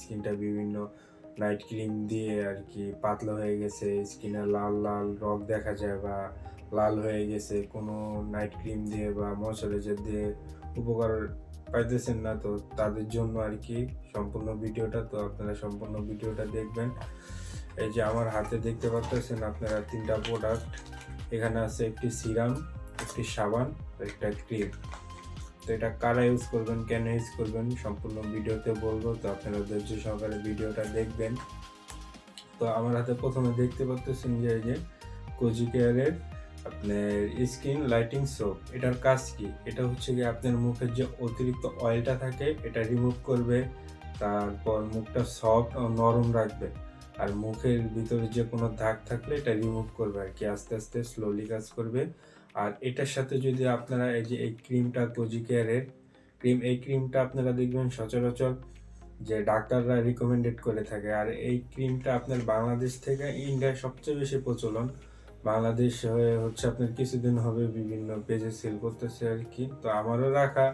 স্কিনটা বিভিন্ন night cream দিয়ে আর কি পাতলা হয়ে গেছে, স্কিনে লাল লাল রগ দেখা যায় বা লাল হয়ে গেছে, কোনো নাইট ক্রিম দিয়ে বা ময়শ্চারাইজার দিয়ে উপকার পাইতেছেন না, তো তাদের জন্য আর কি সম্পূর্ণ ভিডিওটা, তো আপনারা সম্পূর্ণ ভিডিওটা দেখবেন। এই যে আমার হাতে দেখতে পাচ্ছেন আপনারা তিনটা প্রোডাক্ট এখানে আছে একটি সিরাম একটি সাবান একটা ক্রিম তো এটা কারা ইউজ করবেন, কেন ইউজ করবেন, সম্পূর্ণ ভিডিওতে বলব। তো আপনারা ধৈর্য সহকারে ভিডিওটা দেখবেন। তো আমার হাতে প্রথমে দেখতে পাচ্ছেন যে, এই যে কোজি কেয়ারের আপনার স্কিন লাইটিং সোপ এটার কাজ কি? এটা হচ্ছে কি আপনার মুখের যে অতিরিক্ত অয়েলটা থাকে, এটা রিমুভ করবে, তারপর মুখটা সফট ও নরম রাখবে। আর মুখের ভিতরে যে কোনো দাগ থাকলে এটা রিমুভ করবে আর কি, আস্তে আস্তে স্লোলি কাজ করবে। আর এটার সাথে যদি আপনারা এই যে এই ক্রিমটা কোজি কেয়ারের ক্রিম এই ক্রিমটা আপনারা দেখবেন সচরাচর যে ডাক্তাররা রিকমেন্ডেড করে থাকে। আর এই ক্রিমটা আপনার বাংলাদেশ থেকে ইন্ডিয়ায় সবচেয়ে বেশি প্রচলন। বাংলাদেশ হয়ে হচ্ছে আপনার কিছুদিন হবে বিভিন্ন পেজে সেল করতেছে আর কি। তো আমারও রাখা,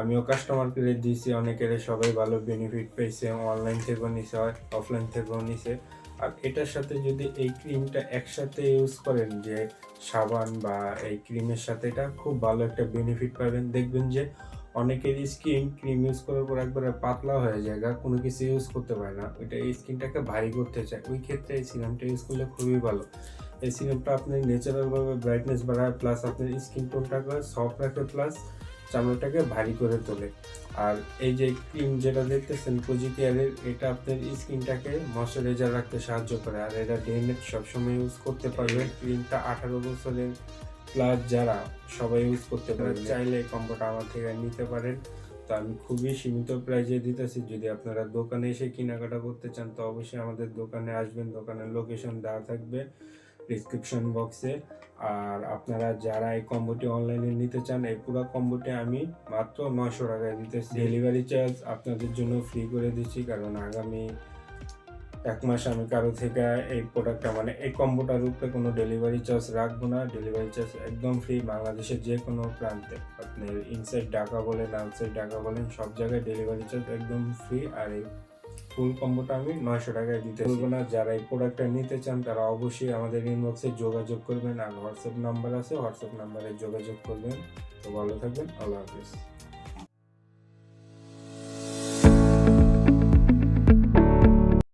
আমিও কাস্টমারকে দিয়েছি, অনেকের সবাই ভালো বেনিফিট পেয়েছে অনলাইন থেকেও নিছে অফলাইন থেকেও নিছে। আর এটার সাথে যদি এই ক্রিমটা একসাথে ইউজ করেন যে সাবান বা এই ক্রিমের সাথে, এটা খুব ভালো একটা বেনিফিট পাবেন। দেখবেন যে অনেকের স্কিন ক্রিম ইউজ করার পর একবারে পাতলা হয়ে যায় কোনো কিছু ইউজ করতে পারে না। ওইটা এই স্কিনটাকে ভারী করতে চায়। ওই ক্ষেত্রে এই সিরামটা ইউজ করলে খুবই ভালো। এই সিরামটা আপনি ন্যাচারালভাবে ব্রাইটনেস বাড়ায় প্লাস আপনার স্কিন টোনটাকে সফট রাখে প্লাস চামড়াটাকে ভারী করে তোলে। আর এই যে ক্রিম যেটা দেখতেছেন কোজি কেয়ারের এটা আপনার স্কিনটাকে ময়শ্চারাইজার রাখতে সাহায্য করে। আর এটা ডে নাইট সবসময় ইউজ করতে পারবে ক্রিমটা আঠারো বছরের প্লাস যারা সবাই ইউজ করতে পারে চাইলে এই কম্বোটা আমার থেকে নিতে পারেন। তো আমি খুবই সীমিত প্রাইজে দিতেছি। যদি আপনারা দোকানে এসে কেনাকাটা করতে চান তো অবশ্যই আমাদের দোকানে আসবেন। দোকানের লোকেশন দেওয়া থাকবে। ডিসক্রিপশন বক্সে আর আপনারা যারা এই কম্বোটি অনলাইনে নিতে চান, এই পুরো কম্বোটি আমি মাত্র নশো টাকায় দিতেছি। ডেলিভারি চার্জ আপনাদের জন্য ফ্রি করে দিচ্ছি, কারণ আগামী এক মাস আমি কারও থেকে এই প্রোডাক্টটা মানে এই কম্বোটার উপরে কোনো ডেলিভারি চার্জ রাখব না। ডেলিভারি চার্জ একদম ফ্রি বাংলাদেশের যে কোনো প্রান্তে। আপনি ইনসাইড ঢাকা বলেন আউটসাইড ঢাকা বলেন, সব জায়গায় ডেলিভারি চার্জ একদম ফ্রি আর এই ফুল কম্বোটা আমি নয়শো টাকায় দিতে বলব না, যারা এই প্রোডাক্টটা নিতে চান, তারা অবশ্যই আমাদের ইনবক্সে যোগাযোগ করবেন। আর হোয়াটসঅ্যাপ নাম্বার আছে হোয়াটসঅ্যাপ নাম্বারে যোগাযোগ করবেন। তো ভালো থাকবেন, আল্লাহ হাফিজ।